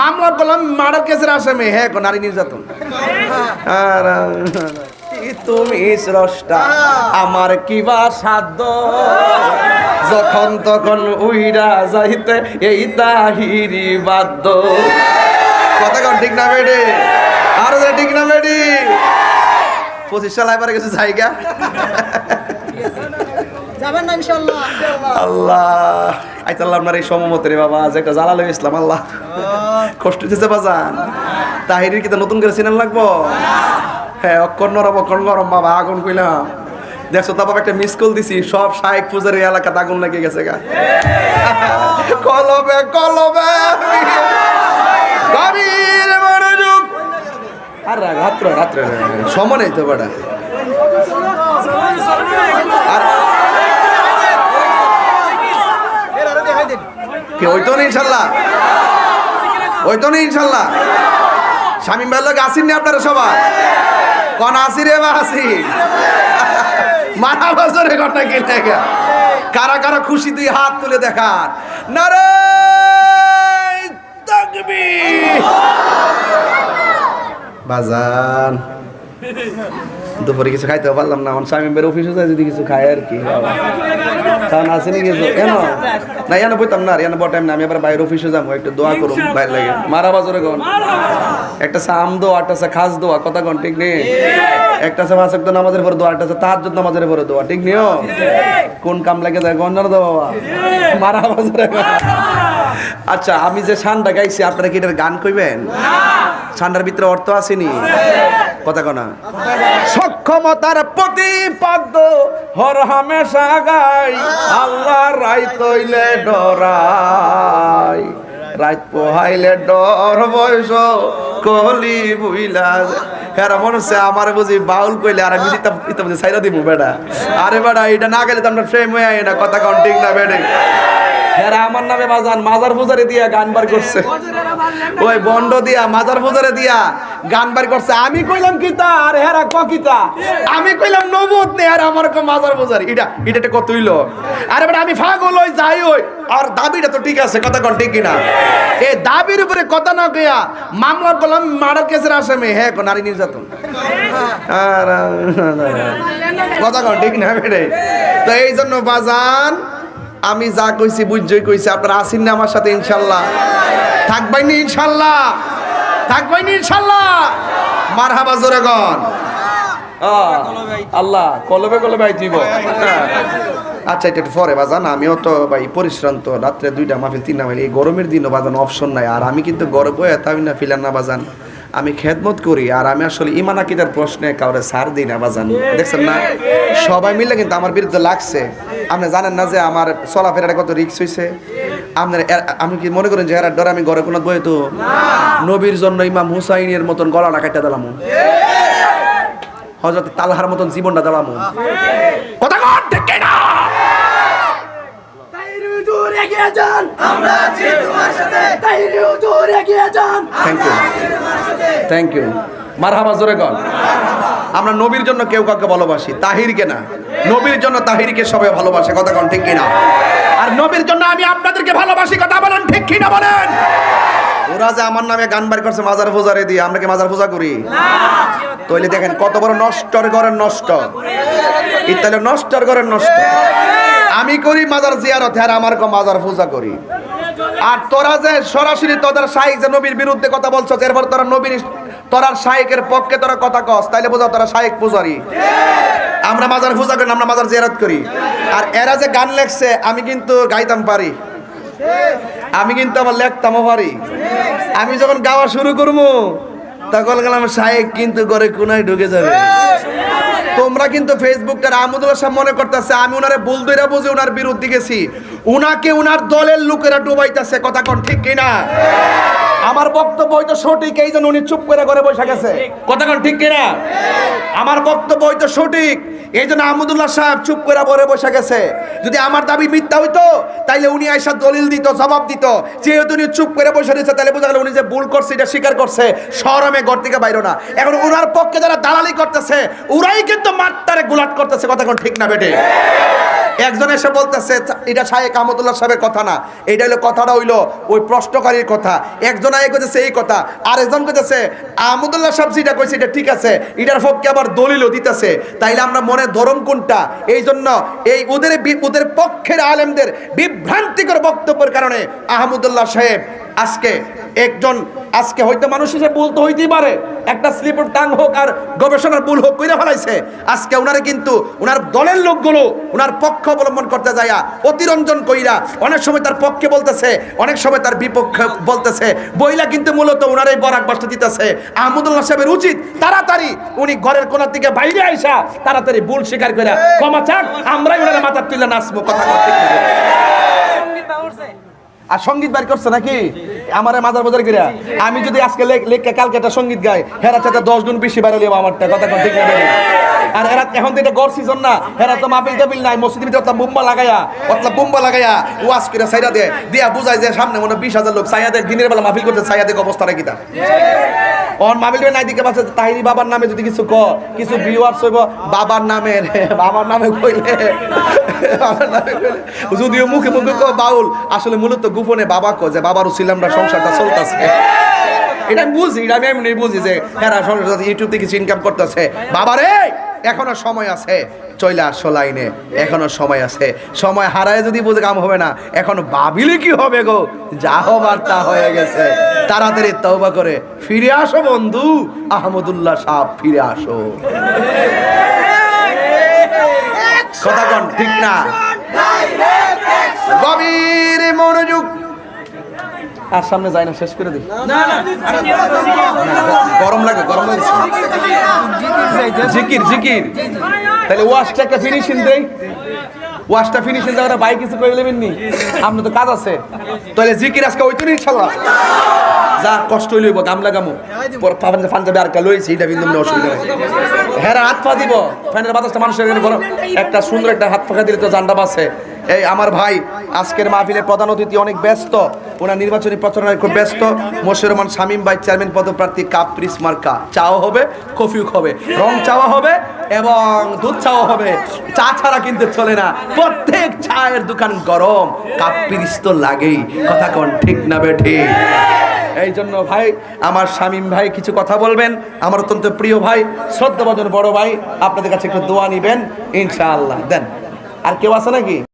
মামলা করলাম মার্ডার কেসের আসামি। হ্যাঁ গো, নারী নির্যাতন। তুমি স্রষ্টা আমার কিবা সাধ্য? যখন তখন উইরা যাইতে এই তাহিরি বাদ্য কথা কন ঠিক না বেডি আরও ঠিক না বেডি পঁচিশ সাল এবারে কিছু জায়গা। যাবেন না ইনশাল্লাহ আল্লাহ। আইতাল্লাহ আপনার এই সমমতে রে বাবা যে একটা জ্বালালো ইসলাম আল্লাহ। কষ্ট দিতেছে বাজান। তাহিরির কি নতুন করে সিনেমা লাগবো? হ্যাঁ অক্ষর নরম অক্ষর গরম বাবা আগুন কইলাম। দেখছ তা বাবা একটা মিস কল দিছি সব শাহেক পূজার এলাকাতে আগুন লেগে গেছে গা। কলবে কলবে। গভীর মনোযোগ। আর রাত্রে রাত্রে সময় নেই তো বেটা আর কি ওই তো নেই ইনশাল্লাহ। ওই তো নেই ইনশাল্লাহ। স্বামী ভাই লোক আসেননি আপনারা সবাই? কন আসি রে বা আসি? মারা বছরে ঘটনা কে দেখা কারা কারা খুশি তুই হাত তুলে দেখার? নারে বাজান। দুপুরে কিছু খাইতে পারলাম না আমার স্বামী বের অফিসে যায় যদি কিছু খায় আর কি। কারণ আসেনি কিছু কেন না, এনে বইতাম না আর, এনে বড় টাইম না, আমি আবার বাইরে অফিসে যাব, একটু দোয়া করুন, বাইরে লাগে। মারা বাজারে গন। একটা সাম দোয়া, একটা সা খাস দোয়া, কথা কোন, ঠিক নেই? একটা সা তো নামাজের পরে দোয়া, একটা সা তাহাজ্জুদ নামাজের পরে দোয়া, ঠিক নিও কোন কাম লাগে যায় জানো তো বাবা? মারা বাজারে আচ্ছা আমি যে শানটা গাইছি, আপনারা কি এটার গান কইবেন? শানটার ভিতরে অর্থ আসেনি? কথা কনা সক্ষমতার প্রতিপাদ্য হর হামেশা গাই আল্লাহ রাই তৈলে ডরাই রাত পোহাইলে ডর বয়স, কলি বুইলা। হেরা মনে হচ্ছে আমার বুঝি বাউল কইলে আর আমি দিতাম যে সাইরা দিব বেটা। আরে বেটা এটা না গেলে তো আমরা ফ্রেম হয়ে না, কথা কন ঠিক না বেড়ে হেরা আমার নামে বাজান মাজার ফুজারে দিয়া গান বার করছে। ওই বন্ড দিয়া, মাজার ফুজারে দিয়া গান বার করছে। আমি কইলাম কিতা আর হেরা কিতা আমি কইলাম, নবুত নে আর আমার কো মাজার ফুজার এটা এটা কত হইল? আরে আমি ফাগল হই, যাই ওই আর দাবিটা তো ঠিক আছে, কথা কোন ঠিক কিনা? এই দাবির উপরে কথা না কইয়া মামলা করলাম মার্ডার কেসের আসামি। হ্যাঁ নারী নির্যাতন। কথা কোন ঠিক না বেটে? তো এই জন্য বাজান আমি যা কইছি বুঝছই কইছি। আপনারা আসেন না আমার সাথে ইনশাল্লাহ। থাকবাইনি ইনশাল্লাহ। থাকবাইনি ইনশাল্লাহ। মারহাবা জোরে গন আহ, আল্লাহ কলবে কলবে আইতিব আচ্ছা এটা একটু পরে বাজান। আমিও তো ভাই পরিশ্রান্ত। রাত্রে দুইটা মাহফিল তিনটা মাইল এই গরমের দিনও বাজান অপশন নাই। আর আমি কিন্তু গরম হয়ে তাই না ফিলান না বাজান। আমি খেদমত করি আর আমি আসলে ইমান আকিদার প্রশ্নে কাউরে সার দিই না বাজান দেখছেন না? সবাই মিলে কিন্তু আমার বিরুদ্ধে লাগছে। আপনি জানেন না যে আমার চলাফেরাটা কত রিক্স হয়েছে আপনার আপনি কি মনে করেন যে এর ডরে আমি ঘরে কোনো বই তো? নবীর জন্য ইমাম হুসাইনের মতন গলাটা কাটা দিলাম। হজরত তালহার মতন জীবনটা দিলাম। কথা না থ্যাংক ইউ থ্যাংক ইউ মারহাবা, জোরে কন। আমরা নবীর জন্য কেউ কাউকে ভালোবাসি, তাহিরকে না। নবীর জন্য তাহিরকে সবাই ভালোবাসে, কথা কন ঠিক কিনা? আর নবীর জন্য আমি আপনাদেরকে ভালোবাসি, কথা বলেন ঠিক কিনা বলেন? ওরা যে আমার নামে গান বার করছে, মাজার পূজারে দিয়ে, আমরা কি মাজার পূজা করি? তৈলে দেখেন, কত বড় নষ্টর ঘরের নষ্ট। ইত্যাদি নষ্টর ঘরের নষ্ট। আমি করি মাজার জিয়ারত হ্যাঁ আমার মাজার পূজা করি। আর তোরা যে সরাসরি তোদের শাহিক যে নবীর বিরুদ্ধে কথা বলছো এরপর তোরা নবীর, তোরার শাহিকের পক্ষে তোরা কথা কস, তাইলে বোঝাও তোরা শাহিক পূজারি। আমরা মাজার পূজা করি আমরা মাজার জিয়ারত করি। আর এরা যে গান লেখছে, আমি কিন্তু গাইতাম পারি। আমি কিন্তু আমার লেখতামও পারি। আমি যখন গাওয়া শুরু করব, তখন গেলাম শাহেক কিন্তু ঘরে কোনায় ঢুকে যাবে? তোমরা কিন্তু ফেসবুকটার আমুদুল্লাহ সাহেব মনে করতেছে, আমি উনারে ভুল দইরা বুঝে, উনার বিরুদ্ধে গেছি। উনাকে উনার দলের লোকেরা ডুবাইতেছে, কথা কোন ঠিক কিনা? আমার বক্তব্য হয়তো সঠিক, এই জন্য উনি চুপ করে ঘরে বসে গেছে। কথা কোন ঠিক কিনা? আমার বক্তব্য হয়তো সঠিক, এই জন্য আহমদুল্লাহ সাহেব চুপ করে ঘরে বসে গেছে। যদি আমার দাবি মিথ্যা হইতো, তাইলে উনি আইসা দলিল দিত, জবাব দিত। যেহেতু উনি চুপ করে বসে রয়েছে তাহলে বোঝা গেল উনি যে ভুল করছে, এটা স্বীকার করছে। শরমে ঘর থেকে বাইরো না। এখন ওনার পক্ষে যারা দালালি করতেছে ওরাই কিন্তু মাঠটারে গুলাট করতেছে, কথা কোন ঠিক না বেটে একজন এসে বলতেছে এটা শাহেক আহমদুল্লাহ সাহেবের কথা না। এটা হলো কথাটা হইল ওই প্রশ্নকারীর কথা। একজন আগে কইতেছে এই কথা আর একজন কইতেছে, আহমদুল্লাহ সাহেব যেটা কইছে এটা ঠিক আছে, এটার পক্ষে আবার দলিলও দিতেছে। তাইলে আমরা মনে ধরম কোনটা? এই জন্য এই ওদের ওদের পক্ষের আলেমদের বিভ্রান্তিকর বক্তব্যের কারণে আহমদুল্লাহ সাহেব আজকে একজন আজকে হয়তো মানুষ হিসেবে ভুল তো হইতেই পারে। একটা স্লিপের টাং হোক আর গবেষণার ভুল হোক কইরা ফেলাইছে। আজকে ওনারে কিন্তু ওনার দলের লোকগুলো ওনার পক্ষ অবলম্বন করতে যায়া অতিরঞ্জন কইরা অনেক সময় তার পক্ষে বলতেছে অনেক সময় তার বিপক্ষে বলতেছে। বইলা কিন্তু মূলত ওনার এই বরাক বাসটা দিতেছে। আহমদুল্লাহ সাহেবের উচিত তাড়াতাড়ি উনি ঘরের কোনার দিকে বাইরে আইসা তাড়াতাড়ি ভুল স্বীকার করে ক্ষমা চাক আমরাই ওনার মাথা তুলে নাচবো কথা। আর সংগীত বাইর করছে নাকি? আমার মাজার বাজার গিরা আমি যদি আজকে লেখ- লেখকে কালকে একটা সংগীত গাই হেরা চাতে দশ গুণ বেশি বাইরে লিব আমারটা কথা ঠিক না আর এরা এখন তো এটা গড় সিজন না হেরা তো মাপিল টাপিল নাই মসজিদের ভিতরে অর্থাৎ বোম্বা লাগায়া অর্থাৎ বোম্বা লাগায়া ওয়াশ করে সাইরা দেয় দিয়া বুঝায় যে সামনে মনে বিশ হাজার লোক সাইয়াদের দিনের বেলা মাহফিল করতে সাইয়াদের অবস্থা রাখি তা অন মাহফিল নাই দিকে পাচ্ছে তাহিরি বাবার নামে যদি কিছু ক কিছু ভিউয়ার্স হইব, বাবার নামে বাবার নামে কইলে। বাবার নামে কইলে। যদিও মুখে মুখে ক বাউল। আসলে মূলত গোপনে বাবা ক যে বাবার সিলামরা সংসারটা চলতেছে। এটা বুঝি, এটা আমি এমনি বুঝি যে হ্যাঁ সংসার ইউটিউব থেকে কিছু ইনকাম করতেছে। বাবা রে এখনও সময় আছে। চলে আসো লাইনে, এখনও সময় আছে। সময় হারায় যদি বুঝে কাম হবে না, এখন ভাবিলে কি হবে গো? যা হবার তা হয়ে গেছে। তাড়াতাড়ি তওবা করে ফিরে আসো বন্ধু, আহমদুল্লাহ সাহ ফিরে আসো। কথা কন, ঠিক না? গভীর মনোযোগ আর সামনে যায় না শেষ করে দিই গরম লাগে গরম লাগে জিকির জিকির তাহলে ওয়াশটা একটা ফিনিশিং দেই ওয়াশটা ফিনিশিং দেওয়ার বাইক কিছু করে নেবেন নি আপনার তো কাজ আছে তাহলে জিকির আজকে ওই তো ইনশাল্লাহ যা কষ্ট লইব গামলা লাগামো পর পাবেন ফান যাবে আর কা লইছি এটা কিন্তু কোনো অসুবিধা নাই হ্যাঁ হাত পা দিব ফ্যানের বাতাসটা মানুষের একটা সুন্দর একটা হাত পাখা দিলে তো জানটা বাসে এই আমার ভাই, আজকের মাহফিলের প্রধান অতিথি অনেক ব্যস্ত। ওনার নির্বাচনী প্রচারণায় খুব ব্যস্ত। মশিউর রহমান, শামীম ভাই, চেয়ারম্যান পদপ্রার্থী কাপ্রিস মার্কা। চাও হবে কফিও হবে, রং চাওয়া হবে এবং দুধ চাওয়া হবে। চা ছাড়া কিন্তু চলে না। প্রত্যেক চায়ের দোকান গরম। কাপ্রিস তো লাগেই। কথা কোন, ঠিক না বেঠি? এই জন্য ভাই, আমার শামীম ভাই, কিছু কথা বলবেন? আমার অত্যন্ত প্রিয় ভাই, শ্রদ্ধাভাজন বড় ভাই, আপনাদের কাছে একটু দোয়া নিবেন। ইনশাআল্লাহ। দেন, আর কেউ আছে নাকি?